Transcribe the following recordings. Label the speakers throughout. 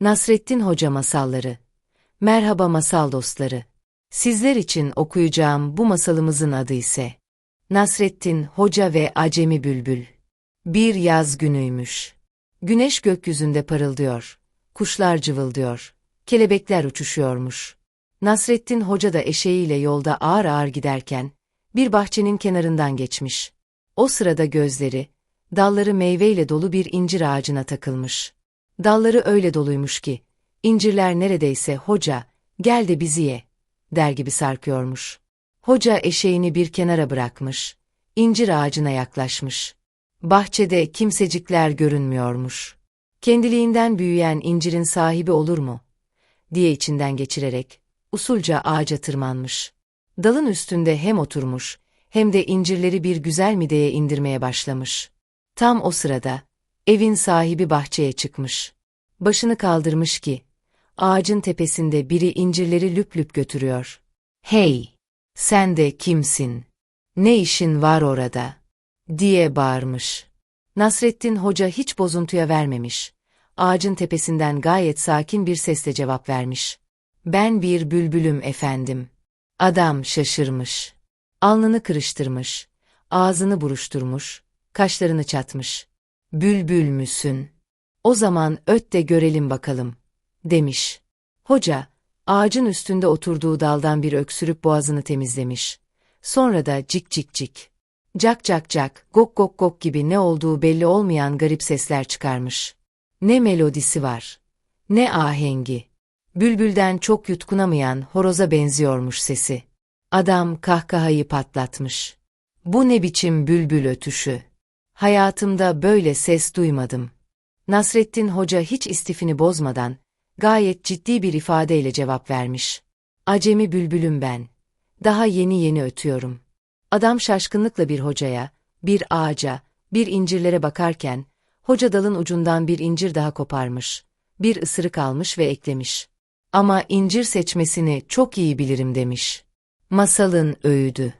Speaker 1: Nasrettin Hoca Masalları Merhaba masal dostları. Sizler için okuyacağım bu masalımızın adı ise Nasrettin Hoca ve Acemi Bülbül. Bir yaz günüymüş. Güneş gökyüzünde parıldıyor. Kuşlar cıvıldıyor. Kelebekler uçuşuyormuş. Nasrettin Hoca da eşeğiyle yolda ağır ağır giderken bir bahçenin kenarından geçmiş. O sırada gözleri, dalları meyveyle dolu bir incir ağacına takılmış. Dalları öyle doluymuş ki, incirler neredeyse hoca, gel de bizi ye, der gibi sarkıyormuş. Hoca eşeğini bir kenara bırakmış, incir ağacına yaklaşmış. Bahçede kimsecikler görünmüyormuş. Kendiliğinden büyüyen incirin sahibi olur mu? diye içinden geçirerek, usulca ağaca tırmanmış. Dalın üstünde hem oturmuş, hem de incirleri bir güzel mideye indirmeye başlamış. Tam o sırada, evin sahibi bahçeye çıkmış. Başını kaldırmış ki, ağacın tepesinde biri incirleri lüp lüp götürüyor. Hey! Sen de kimsin? Ne işin var orada? diye bağırmış. Nasrettin Hoca hiç bozuntuya vermemiş. Ağacın tepesinden gayet sakin bir sesle cevap vermiş. Ben bir bülbülüm efendim. Adam şaşırmış. Alnını kırıştırmış. Ağzını buruşturmuş. Kaşlarını çatmış. Bülbül müsün? O zaman öt de görelim bakalım, demiş. Hoca, ağacın üstünde oturduğu daldan bir öksürüp boğazını temizlemiş. Sonra da cik cik cik. Cak cak cak, gok gok gok gibi ne olduğu belli olmayan garip sesler çıkarmış. Ne melodisi var, ne ahengi. Bülbülden çok yutkunamayan horoza benziyormuş sesi. Adam kahkahayı patlatmış. Bu ne biçim bülbül ötüşü? Hayatımda böyle ses duymadım. Nasrettin Hoca hiç istifini bozmadan, gayet ciddi bir ifadeyle cevap vermiş. Acemi bülbülüm ben. Daha yeni yeni ötüyorum. Adam şaşkınlıkla bir hocaya, bir ağaca, bir incirlere bakarken, hoca dalın ucundan bir incir daha koparmış. Bir ısırık almış ve eklemiş. Ama incir seçmesini çok iyi bilirim demiş. Masalın öğüdü.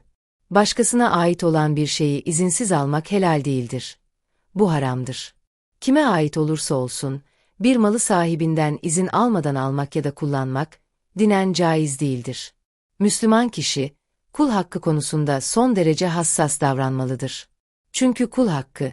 Speaker 1: Başkasına ait olan bir şeyi izinsiz almak helal değildir. Bu haramdır. Kime ait olursa olsun, bir malı sahibinden izin almadan almak ya da kullanmak, dinen caiz değildir. Müslüman kişi, kul hakkı konusunda son derece hassas davranmalıdır. Çünkü kul hakkı,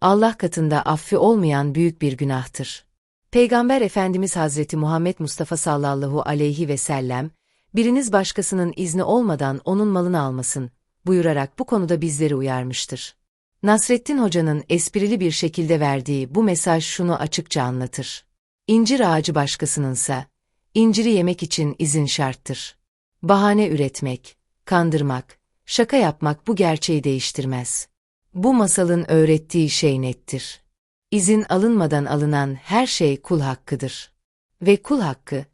Speaker 1: Allah katında affi olmayan büyük bir günahtır. Peygamber Efendimiz Hazreti Muhammed Mustafa sallallahu aleyhi ve sellem, biriniz başkasının izni olmadan onun malını almasın, buyurarak bu konuda bizleri uyarmıştır. Nasrettin Hoca'nın esprili bir şekilde verdiği bu mesaj şunu açıkça anlatır. İncir ağacı başkasınınsa, inciri yemek için izin şarttır. Bahane üretmek, kandırmak, şaka yapmak bu gerçeği değiştirmez. Bu masalın öğrettiği şey nettir. İzin alınmadan alınan her şey kul hakkıdır. Ve kul hakkı,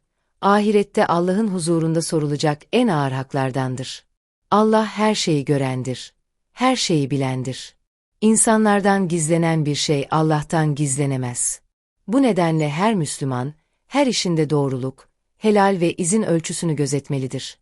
Speaker 1: ahirette Allah'ın huzurunda sorulacak en ağır haklardandır. Allah her şeyi görendir, her şeyi bilendir. İnsanlardan gizlenen bir şey Allah'tan gizlenemez. Bu nedenle her Müslüman, her işinde doğruluk, helal ve izin ölçüsünü gözetmelidir.